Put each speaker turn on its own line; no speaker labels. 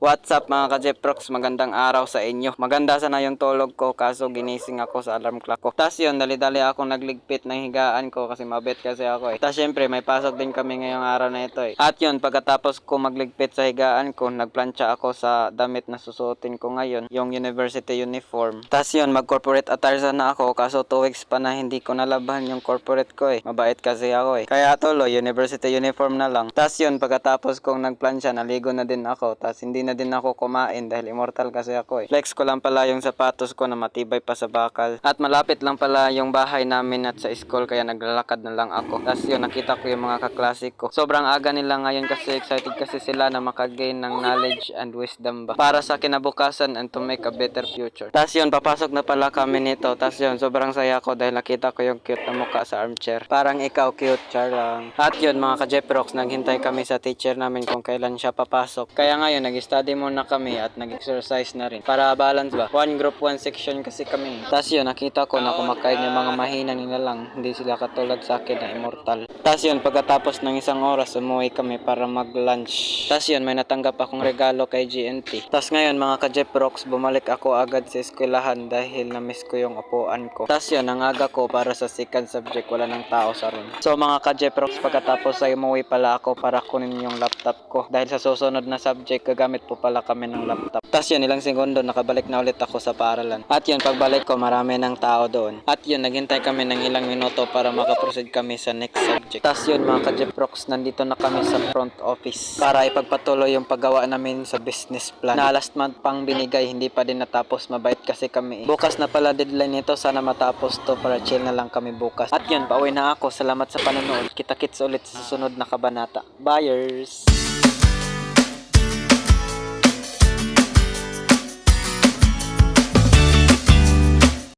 What's up mga ka-Jeprox? Magandang araw sa inyo. Maganda sana yung tulog ko kaso ginising ako sa alarm clock ko. Tapos yun, dali-dali ako nagligpit ng higaan ko kasi mabet kasi ako eh. Tapos syempre may pasok din kami ngayong araw na ito eh. At yun, pagkatapos ko magligpit sa higaan ko, nagplansya ako sa damit na susuotin ko ngayon, yung university uniform. Tapos yun, mag-corporate attire sana ako kaso 2 weeks pa na hindi ko nalabahan yung corporate ko eh. Mabait kasi ako eh. Kaya tuloy, university uniform na lang. Tapos yun, pagkatapos kong nagplansya, naligo na din ako. Tapos hindi na din ako kumain dahil immortal kasi ako eh. Flex ko lang pala yung sapatos ko na matibay pa sa bakal. At malapit lang pala yung bahay namin at sa school kaya naglalakad na lang ako. Tapos yun, nakita ko yung mga kaklase ko. Sobrang aga nila ngayon kasi excited kasi sila na makagain ng knowledge and wisdom ba. Para sa kinabukasan and to make a better future. Tapos yun, papasok na pala kami nito. Tapos yun, sobrang saya ko dahil nakita ko yung cute na mukha sa armchair. Parang ikaw cute, char lang. At yun, mga ka-Jeprox, naghintay kami sa teacher namin kung kailan siya papasok. Kaya ngayon, nag-study muna kami at nag-exercise na rin. Para balance ba? One group, one section kasi kami. Tapos yun, nakita ko na kumakain yung mga mahina nila lang. Hindi sila katulad sa akin na immortal. Tapos yun, pagkatapos ng isang oras, umuwi kami para mag-lunch. Tapos yun, may natanggap akong regalo kay GNT. Tapos ngayon, mga ka-Jeprox, bumalik ako agad sa eskwelahan dahil na-miss ko yung upuan ko. Tapos yun, ang aga ko para sa second subject, wala ng tao sa room. So mga ka-Jeprox, pagkatapos ay umuwi pala ako para kunin yung laptop ko. Dahil sa susunod na subject, gagamit po pala kami ng laptop. Tapos yun, ilang segundo, nakabalik na ulit ako sa paaralan. At yun, pagbalik ko, marami ng tao doon. At yun, naghintay kami ng ilang minuto para makaproceed kami sa next subject. Tapos yun, mga ka-Jeprox, nandito na kami sa front office para ipagpatuloy yung paggawa namin sa business plan. Na last month pang binigay, hindi pa din natapos. Mabait kasi kami. Bukas na pala deadline nito. Sana matapos to para chill na lang kami bukas. At yun, pauwi na ako. Salamat sa panonood. Kita-kits ulit sa susunod na kabanata. Buyers!